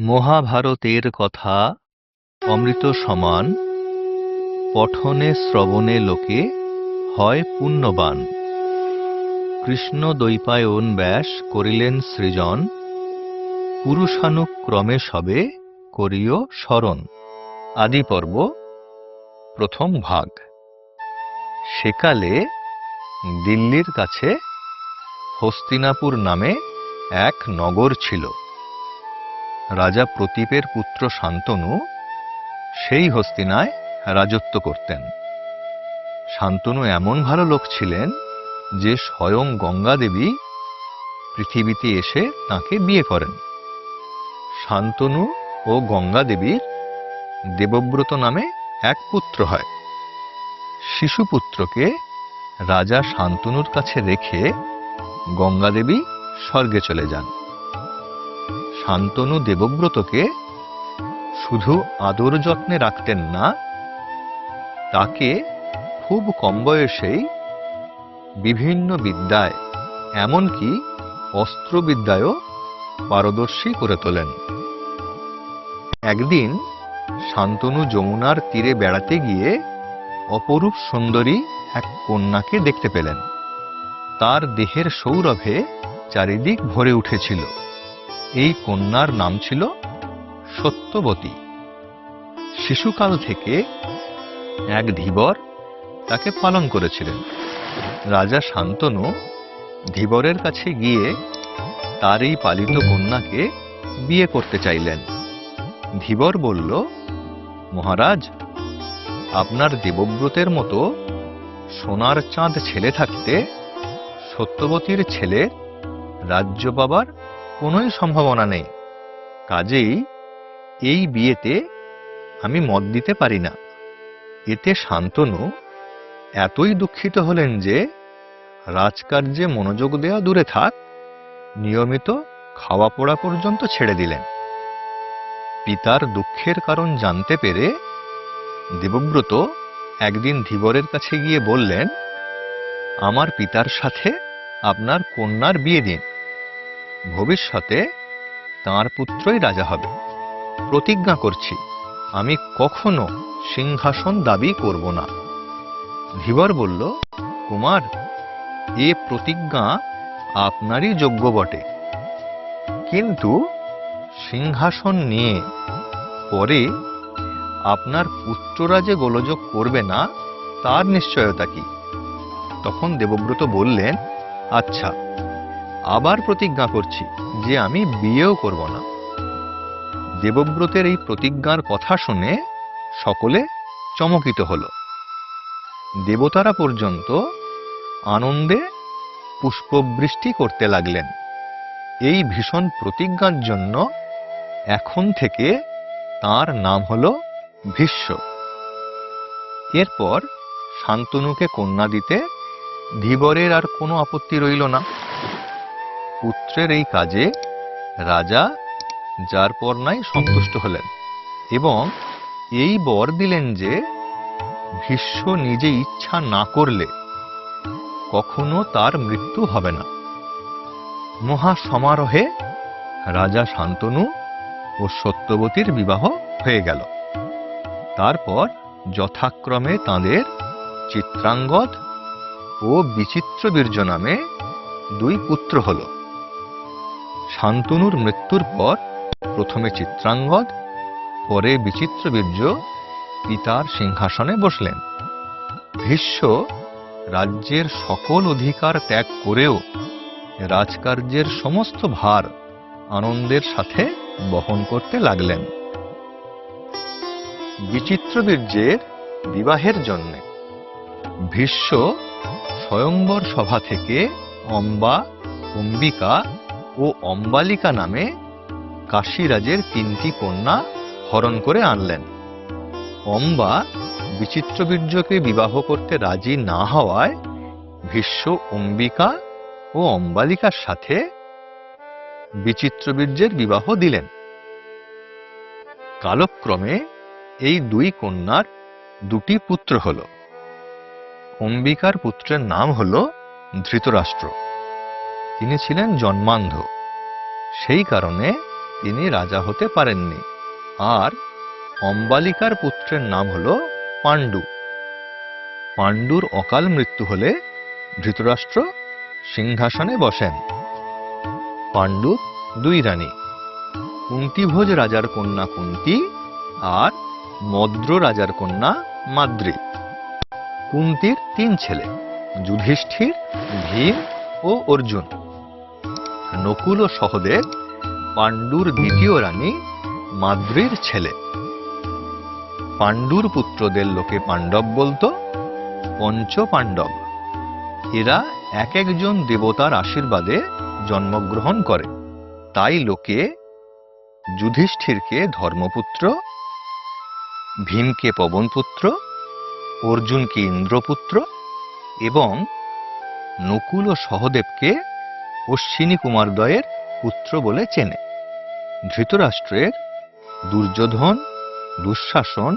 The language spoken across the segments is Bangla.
মহাভারতের কথা অমৃত সমান, পঠনে শ্রবণে লোকে হয় পুণ্যবান। কৃষ্ণ দৈপায়ন ব্যাস করিলেন সৃজন, পুরুষানুক্রমে সবে করিও স্মরণ আদি পর্ব প্রথম ভাগ। সেকালে দিল্লির কাছে হস্তিনাপুর নামে এক নগর ছিল। রাজা প্রতীপের পুত্র শান্তনু সেই হস্তিনায় রাজত্ব করতেন। শান্তনু এমন ভালো লোক ছিলেন যে স্বয়ং গঙ্গা দেবী পৃথিবীতে এসে তাকে বিয়ে করেন। শান্তনু ও গঙ্গা দেবীর দেবব্রত নামে এক পুত্র হয়। শিশুপুত্রকে রাজা শান্তনুর কাছে রেখে গঙ্গা দেবী স্বর্গে চলে যান। শান্তনু দেবব্রতকে শুধু আদর যত্নে রাখতেন না, তাকে খুব কম বয়সেই বিভিন্ন বিদ্যায়, এমনকি অস্ত্রবিদ্যায়ও পারদর্শী করে তোলেন। একদিন শান্তনু যমুনার তীরে বেড়াতে গিয়ে অপরূপ সুন্দরী এক কন্যাকে দেখতে পেলেন। তার দেহের সৌরভে চারিদিক ভরে উঠেছিল। এই কন্যার নাম ছিল সত্যবতী। শিশুকাল থেকে এক ধীবর তাকে পালন করেছিলেন। রাজা শান্তনু ধীবরের কাছে গিয়ে তার এই পালিত কন্যাকে বিয়ে করতে চাইলেন। ধীবর বলল, মহারাজ, আপনার দেবব্রতের মতো সোনার চাঁদ ছেলে থাকতে সত্যবতীর ছেলে, রাজ্য পাবার কোনোই সম্ভাবনা নেই। কাজেই এই বিয়েতে আমি মত দিতে পারি না। এতে শান্তনু এতই দুঃখিত হলেন যে, রাজকার্যে মনোযোগ দেওয়া দূরে থাক, নিয়মিত খাওয়া পড়া পর্যন্ত ছেড়ে দিলেন। পিতার দুঃখের কারণ জানতে পেরে দেবব্রত একদিন ধীবরের কাছে গিয়ে বললেন, আমার পিতার সাথে আপনার কন্যার বিয়ে দিন। ভবিষ্যতে তাঁর পুত্রই রাজা হবে। প্রতিজ্ঞা করছি, আমি কখনো সিংহাসন দাবি করব না। ধীবর বলল, কুমার, এ প্রতিজ্ঞা আপনারই যোগ্য বটে। কিন্তু সিংহাসন নিয়ে পরে আপনার পুত্ররা যে গোলযোগ করবে না, তার নিশ্চয়তা কি? তখন দেবব্রত বললেন আচ্ছা আবার প্রতিজ্ঞা করছি যে আমি বিয়েও করব না। দেবব্রতের এই প্রতিজ্ঞার কথা শুনে সকলে চমকিত হল। দেবতারা পর্যন্ত আনন্দে পুষ্পবৃষ্টি করতে লাগলেন। এই ভীষণ প্রতিজ্ঞার জন্য এখন থেকে তার নাম হল ভীষ্ম। এরপর শান্তনুকে কন্যা দিতে ধীবরের আর কোনো আপত্তি রইল না। পুত্রের এই কাজে রাজা যার পর নাই সন্তুষ্ট হলেন এবং এই বর দিলেন যে ভীষ্ম নিজে ইচ্ছা না করলে কখনো তার মৃত্যু হবে না। মহা সমারোহে রাজা শান্তনু ও সত্যবতীর বিবাহ হয়ে গেল। তারপর যথাক্রমে তাদের চিত্রাঙ্গদ ও বিচিত্রবীর্য নামে দুই পুত্র হল। শান্তনুর মৃত্যুর পর প্রথমে চিত্রাঙ্গদ, পরে বিচিত্রবীর্য পিতার সিংহাসনে বসলেন। ভীষ্ম রাজ্যের সকল অধিকার ত্যাগ করেও রাজকার্যের সমস্ত ভার আনন্দের সাথে বহন করতে লাগলেন। বিচিত্র বীর্যের বিবাহের জন্যে ভীষ্ম স্বয়ংবর সভা থেকে অম্বা, অম্বিকা ও অম্বালিকা নামে কাশীরাজের তিনটি কন্যা হরণ করে আনলেন। অম্বা বিচিত্রবীর্যকে বিবাহ করতে রাজি না হওয়ায় ভীষ্ম অম্বিকা ও অম্বালিকার সাথে বিচিত্রবীর্যের বিবাহ দিলেন। কালক্রমে এই দুই কন্যার দুটি পুত্র হল। অম্বিকার পুত্রের নাম হল ধৃতরাষ্ট্র। তিনি ছিলেন জন্মান্ধ। সেই কারণে তিনি রাজা হতে পারেননি। আর অম্বালিকার পুত্রের নাম হল পাণ্ডু। পাণ্ডুর অকাল মৃত্যু হলে ধৃতরাষ্ট্র সিংহাসনে বসেন। পাণ্ডুর দুই রানী, কুন্তিভোজ রাজার কন্যা কুন্তি আর মদ্র রাজার কন্যা মাদ্রী। কুন্তির তিন ছেলে, যুধিষ্ঠির, ভীম ও অর্জুন। নকুল ও সহদেব, পাণ্ডুর দ্বিতীয় রানী, মাদ্রির ছেলে। পাণ্ডুর পুত্রদের লোকে পাণ্ডব বলতো, পঞ্চ পাণ্ডব। এরা এক একজন দেবতার আশীর্বাদে জন্মগ্রহণ করে। তাই লোকে যুধিষ্ঠিরকে ধর্মপুত্র, ভীমকে পবনপুত্র অর্জুনকে ইন্দ্রপুত্র এবং নকুল ও সহদেবকে অশ্বিনী কুমারদ্বয়ের পুত্র বলে চেনে। ধৃতরাষ্ট্রের দুর্যোধন, দুঃশাসন,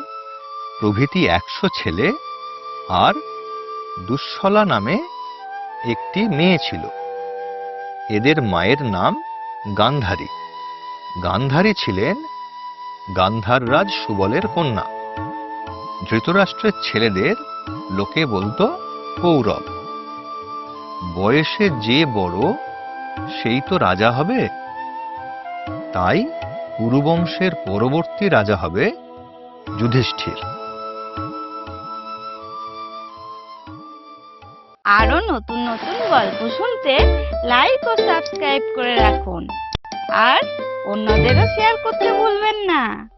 প্রভৃতি একশো ছেলে আর দুঃশলা নামে একটি মেয়ে ছিল। এদের মায়ের নাম গান্ধারী। গান্ধারী ছিলেন গান্ধাররাজ সুবলের কন্যা। ধৃতরাষ্ট্রের ছেলেদের লোকে বলতো কৌরব। বয়সে যে বড়, সেই তো রাজা হবে। তাই কুরুবংশের পরবর্তী রাজা হবে যুধিষ্ঠির। আরও নতুন নতুন গল্প শুনতে লাইক ও সাবস্ক্রাইব করে রাখুন। আর অন্যদেরও শেয়ার করতে ভুলবেন না।